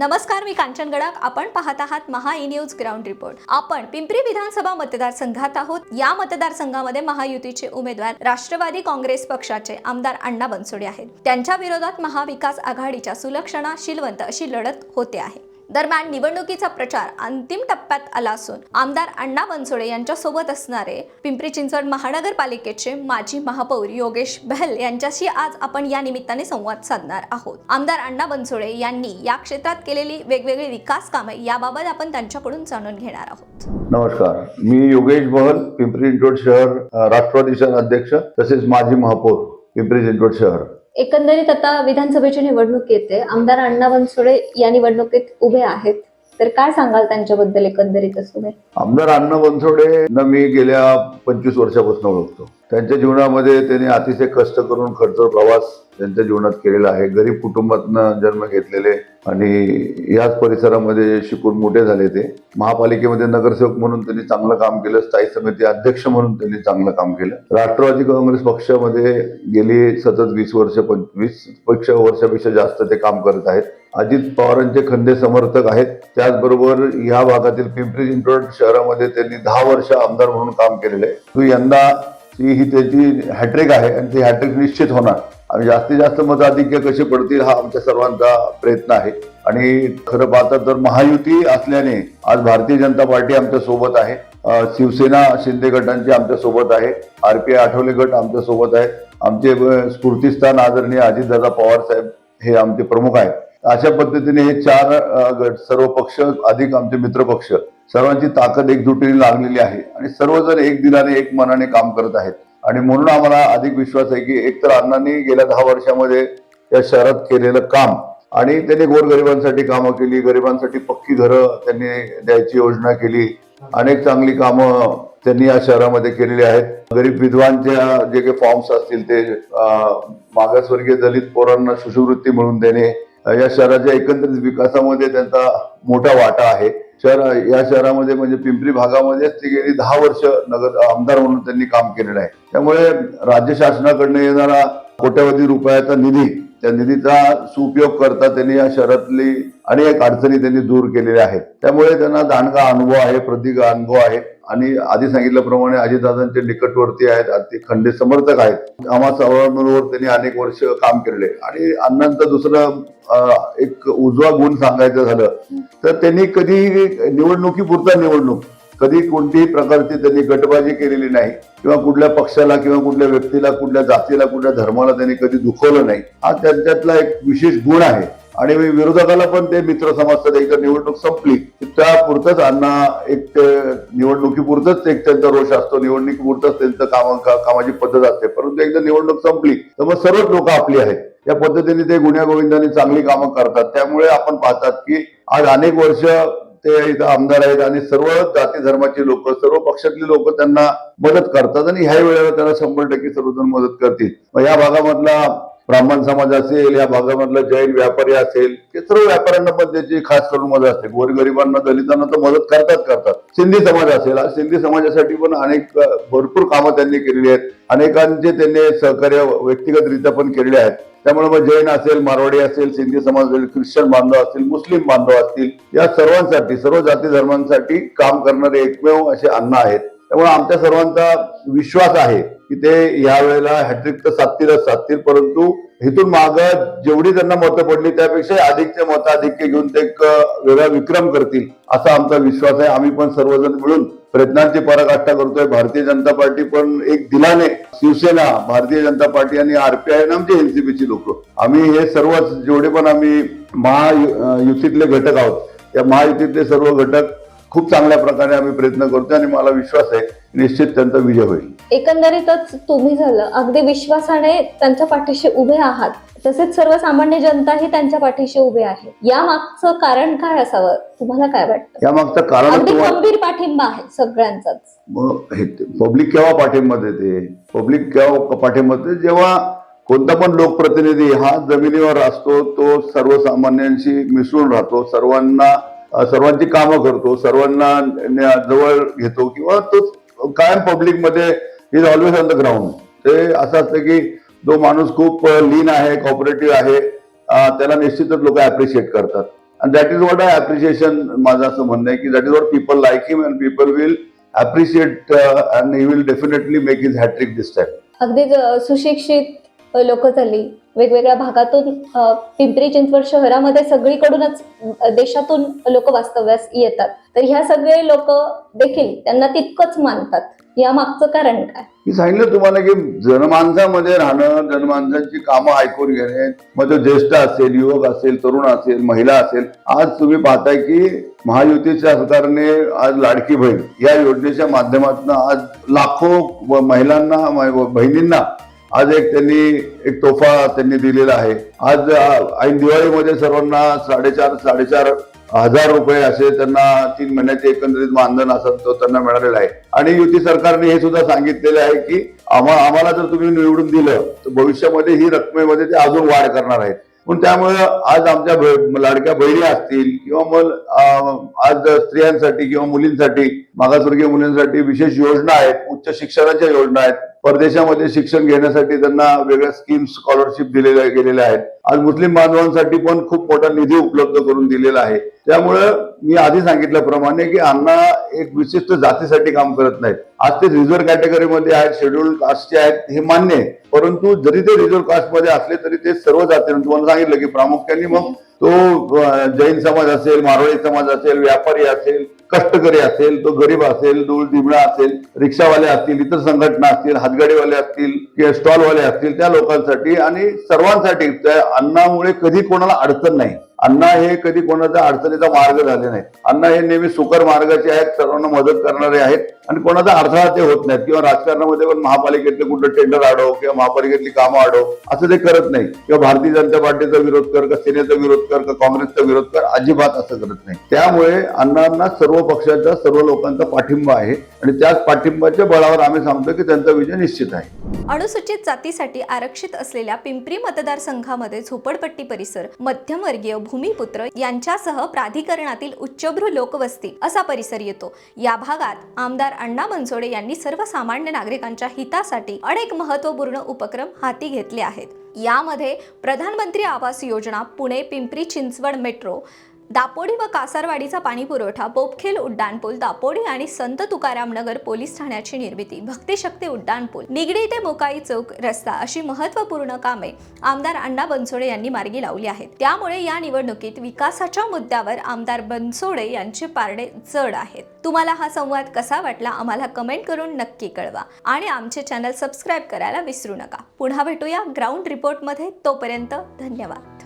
नमस्कार मी कांचन गडाक आपण पाहत आहात Maha E news ground report. आपण पिंपरी विधानसभा मतदारसंघात आहोत. या मतदारसंघामध्ये महायुतीचे उमेदवार राष्ट्रवादी काँग्रेस पक्षाचे आमदार अण्णा बनसोडे आहेत. त्यांच्या विरोधात महाविकास आघाडीच्या सुलक्षणा शिलवंत अशी लढत होते आहे. दरम्यान निवडणुकीचा प्रचार अंतिम टप्प्यात आला असून आमदार अण्णा बनसोडे यांच्या सोबत असणारे पिंपरी चिंचवड महानगरपालिकेचे माजी महापौर योगेश बहल यांच्याशी आज आपण या निमित्ताने संवाद साधणार आहोत. आमदार अण्णा बनसोडे यांनी या क्षेत्रात केलेली वेगवेगळी विकास कामे याबाबत आपण त्यांच्याकडून जाणून घेणार आहोत. नमस्कार. मी योगेश बहल पिंपरी चिंचवड शहर अ, राष्ट्रवादी शहर अध्यक्ष तसेच माजी महापौर पिंपरी चिंचवड शहर. एकंदरीत आता विधानसभेची निवडणूक येते. आमदार अण्णा बनसोडे या निवडणुकीत उभे आहेत. तर काय सांगाल त्यांच्याबद्दल एकंदरीत तुम्ही आमदार अण्णा बनसोडे ना मी गेल्या पंचवीस वर्षापासून ओळखतो. त्यांच्या जीवनामध्ये त्यांनी अतिशय कष्ट करून खर्च प्रवास त्यांच्या जीवनात केलेलं आहे. गरीब कुटुंबातनं जन्म घेतलेले आणि याच परिसरामध्ये शिकून मोठे झाले ते. महापालिकेमध्ये नगरसेवक म्हणून त्यांनी चांगलं काम केलं. स्थायी समिती अध्यक्ष म्हणून त्यांनी चांगलं काम केलं. राष्ट्रवादी काँग्रेस पक्षामध्ये गेली सतत वीस वर्ष वीस पक्ष वर्षापेक्षा जास्त ते काम करत आहेत. अजित पवारांचे खंदे समर्थक आहेत. त्याचबरोबर या भागातील पिंपरी चिंचवड शहरामध्ये त्यांनी दहा वर्ष आमदार म्हणून काम केलेलं आहे. यंदा ही त्याची हॅट्रिक आहे आणि ती हॅट्रिक निश्चित होणार. आणि जास्तीत जास्त मताधिक्य कसे पडतील हा आमच्या सर्वांचा प्रयत्न आहे. आणि खरं पाहता तर महायुती असल्याने आज भारतीय जनता पार्टी आमच्यासोबत आहे. शिवसेना शिंदे गटांची आमच्यासोबत आहे. आरपीआय आठवले गट आमच्यासोबत आहे आमचे अ, स्फूर्तिस्थान आदरणीय अजितदादा पवार साहेब हे आमचे प्रमुख आहेत. अशा पद्धतीने हे चार गट सर्व पक्ष अधिक आमचे मित्र पक्ष सर्वांची ताकद एकजुटीने लागलेली आहे. आणि सर्वजण एक दिलाने एक मनाने काम करत आहेत. आणि म्हणून आम्हाला अधिक विश्वास आहे की एकतर अण्णांनी गेल्या दहा वर्षामध्ये या शहरात केलेलं काम आणि त्यांनी गोरगरिबांसाठी कामं केली गरिबांसाठी पक्की घरं त्यांनी द्यायची योजना केली अनेक चांगली कामं त्यांनी या शहरामध्ये केलेली आहेत. गरीब विधवांच्या जे काही फॉर्म्स असतील ते मागासवर्गीय दलित पोरांना शिष्यवृत्ती मिळवून देणे या शहराच्या एकंदरीत विकासामध्ये त्यांचा मोठा वाटा आहे. शहर या शहरामध्ये म्हणजे पिंपरी भागामध्येच ती गेली दहा वर्ष नगर आमदार म्हणून त्यांनी काम केलेलं आहे. त्यामुळे राज्य शासनाकडनं येणारा कोट्यवधी रुपयाचा निधी त्या निधीचा सुपयोग करता त्यांनी या शहरातली अनेक अडचणी त्यांनी दूर केलेल्या आहेत. त्यामुळे त्यांना दांडगा अनुभव आहे प्रतीक अनुभव आहे. आणि आधी सांगितल्याप्रमाणे अजितदादांचे निकटवर्ती आहेत ते खंडे समर्थक आहेत. आम्हा सर्वांबरोबर त्यांनी अनेक वर्ष काम केलेले. आणि अण्णांचं दुसरं एक उजवा गुण सांगायचं झालं तर त्यांनी कधी निवडणुकीपुरता निवडणूक कधी कोणतीही प्रकारची त्यांनी गटबाजी केलेली नाही किंवा कुठल्या पक्षाला किंवा कुठल्या व्यक्तीला कुठल्या जातीला कुठल्या धर्माला त्यांनी कधी दुखवलं नाही. हा त्यांच्यातला एक विशेष गुण आहे. आणि विरोधकाला पण ते मित्र समजतात एकदा निवडणूक संपली की त्यापुरतच अण्णा एक निवडणुकीपुरतच एक त्यांचा रोष असतो निवडणुकीपुरतच त्यांचं काम कामाची पद्धत असते. परंतु एकदा निवडणूक संपली तर मग सर्वच लोक आपली आहेत. या पद्धतीने ते गुन्ह्या गोविंदाने चांगली कामं करतात. त्यामुळे आपण पाहतात की आज अनेक वर्ष ते आमदार आहेत आणि सर्व जाती धर्माची लोक सर्व पक्षातली लोक त्यांना मदत करतात आणि ह्या वेळेला त्यांना शंभर टक्के सर्वजण मदत करतील. मग या भागामधला ब्राह्मण समाज असेल या भागामधला जैन व्यापारी असेल ते सर्व व्यापाऱ्यांना पण त्याची खास करून मदत असते. गोरगरिबांना दलितांना तर मदत करतात करतात. सिंधी समाज असेल सिंधी समाजासाठी पण अनेक भरपूर कामं त्यांनी केलेली आहेत. अनेकांचे त्यांनी सहकार्य व्यक्तिगतरित्या पण केलेले आहेत. त्यामुळे मग जैन असेल मारवाडी असेल सिंधी समाज असेल ख्रिश्चन बांधव असतील मुस्लिम बांधव असतील या सर्वांसाठी सर्व जाती धर्मांसाठी काम करणारे एकमेव असे अण्णा आहेत. त्यामुळे आमच्या सर्वांचा विश्वास आहे. की ते या वेळेला हॅट्रिक तर साधतीलच साधतील परंतु इथून माग जेवढी त्यांना मतं पडली त्यापेक्षा अधिकचे मताधिक्य घेऊन ते एक वेगळा विक्रम करतील असा आमचा विश्वास आहे. आम्ही पण सर्वजण मिळून प्रयत्नांची पराकाष्ठा करतोय. भारतीय जनता पार्टी पण एक दिलाने शिवसेना भारतीय जनता पार्टी आणि आरपीआय आणि आमचे एनसीपीची लोक. आम्ही हे सर्वच जेवढे पण आम्ही महायुतीतले घटक आहोत या महायुतीतले सर्व घटक खूप चांगल्या प्रकारे आम्ही प्रयत्न करतोय आणि मला विश्वास आहे निश्चित त्यांचा विजय होईल. एकंदरीतच तुम्ही झालं अगदी विश्वासाने त्यांच्या पाठीशी उभे आहात. तसेच सर्वसामान्य जनताही त्यांच्या पाठीशी उभे आहे. या मागचं कारण काय असावं? तुम्हाला काय वाटतं? या मागचं कारण अगदी गंभीर पाठिंबा आहे सगळ्यांचाच. मग हे पब्लिक केव्हा पाठिंबा देते? पब्लिक केव्हा पाठिंबा देते? जेव्हा कोणता पण लोकप्रतिनिधी हा जमिनीवर असतो तो सर्वसामान्यांशी मिसळून राहतो सर्वांना सर्वांची कामं करतो सर्वांना जवळ घेतो किंवा तो कायम पब्लिकमध्ये is always on the ground ते असं असतं की जो माणूस खूप लीन आहे कॉपरेटिव्ह आहे त्याला निश्चितच लोक अप्रिशिएट करतात. And that is what I appreciation माझं असं म्हणणं आहे की that is what people like him and people will appreciate and he will definitely make is hattrick this time अगदी सुशिक्षित लोक झाली. वेगवेगळ्या भागातून पिंपरी चिंचवड शहरामध्ये सगळीकडूनच देशातून लोक वास्तव्यास येतात. तर ह्या सगळे लोक देखील त्यांना तितकंच मानतात. या मागचं कारण काय? मी सांगितलं तुम्हाला की जनमानसामध्ये राहणं जनमानसांची कामं ऐकून घेणे मग तो ज्येष्ठ असेल युवक असेल तरुण असेल महिला असेल आज तुम्ही पाहताय की महायुतीच्या सरकारने आज लाडकी बहीण. या योजनेच्या माध्यमातून आज लाखो व महिलांना बहिणींना आज एक त्यांनी एक तोफा त्यांनी दिलेला आहे. आज ऐन दिवाळीमध्ये सर्वांना साडेचार साडेचार हजार रुपये असे त्यांना तीन महिन्याचे एकंदरीत मानधन असं तो त्यांना मिळालेला आहे. आणि युती सरकारने हे सुद्धा सांगितलेलं आहे की आम्हा आम्हाला जर तुम्ही निवडून दिलं तर भविष्यामध्ये ही रकमेमध्ये ते अजून वाढ करणार आहेत. पण त्यामुळे आज आमच्या लाडक्या बहिणी असतील किंवा मग आज स्त्रियांसाठी किंवा मुलींसाठी मागासवर्गीय मुलींसाठी विशेष योजना आहेत उच्च शिक्षणाच्या योजना आहेत. परदेशामध्ये शिक्षण घेण्यासाठी त्यांना वेगळ्या स्कीम स्कॉलरशिप दिलेल्या गेलेल्या आहेत. आज मुस्लिम बांधवांसाठी पण खूप मोठा निधी उपलब्ध करून दिलेला आहे. त्यामुळं मी आधी सांगितल्याप्रमाणे की अण्णा एक विशिष्ट जातीसाठी काम करत नाहीत. आज ते रिझर्व्ह कॅटेगरीमध्ये आहेत शेड्यूल कास्टचे आहेत हे मान्य आहे. परंतु जरी ते रिझर्व्ह कास्टमध्ये असले तरी ते सर्व जाती तुम्हाला सांगितलं की प्रामुख्याने मग तो जैन समाज असेल मारवाडी समाज असेल व्यापारी असेल कष्टकरी असेल तो गरीब असेल दूर दिबळा असेल रिक्षावाले असतील इतर संघटना असतील हातगाडीवाले असतील किंवा स्टॉलवाले असतील त्या लोकांसाठी आणि सर्वांसाठी त्या अन्नामुळे कधी कोणाला अडचण नाही. अण्णा हे कधी कोणाचा अडचणीचा मार्ग झाले नाहीत. अण्णा हे नेहमी सुकर मार्गाचे आहेत सर्वांना मदत करणारे आहेत आणि कोणाचा अडथळा ते होत नाहीत. किंवा राजकारणामध्ये पण महापालिकेतले कुठलं टेंडर आडो किंवा महापालिकेतली कामं आडो असं ते करत नाही किंवा भारतीय जनता पार्टीचा विरोध कर का सेनेचा विरोध कर का काँग्रेसचा विरोध कर अजिबात असं करत नाही त्यामुळे अण्णांना सर्व पक्षाचा सर्व लोकांचा पाठिंबा आहे आणि त्याच पाठिंबाच्या बळावर आम्ही सांगतो की त्यांचा विजय निश्चित आहे. अनुसूचित जातीसाठी आरक्षित असलेल्या पिंपरी मतदारसंघामध्ये झोपडपट्टी परिसर मध्यमवर्गीय भूमिपुत्र यांच्यासह प्राधिकरणातील उच्चभ्रू लोकवस्ती असा परिसर येतो. या भागात आमदार अण्णा बनसोडे यांनी सर्वसामान्य नागरिकांच्या हितासाठी अनेक महत्त्वपूर्ण उपक्रम हाती घेतले आहेत. यामध्ये प्रधानमंत्री आवास योजना पुणे पिंपरी चिंचवड मेट्रो दापोडी व कासारवाडीचा पाणी पुरवठा बोपखेल उड्डाणपूल दापोडी आणि संत तुकाराम नगर पोलीस ठाण्याची निर्मिती भक्तिशक्ती उड्डाणपूल निगडी ते मोकाई चौक रस्ता अशी महत्त्वपूर्ण कामे आमदार अण्णा बनसोडे यांनी मार्गी लावली आहेत. त्यामुळे या निवडणुकीत विकासाच्या मुद्द्यावर आमदार बनसोडे यांचे पारडे जड आहेत. तुम्हाला हा संवाद कसा वाटला आम्हाला कमेंट करून नक्की कळवा आणि आमचे चॅनल सबस्क्राईब करायला विसरू नका. पुन्हा भेटूया ग्राउंड रिपोर्टमध्ये. तोपर्यंत धन्यवाद.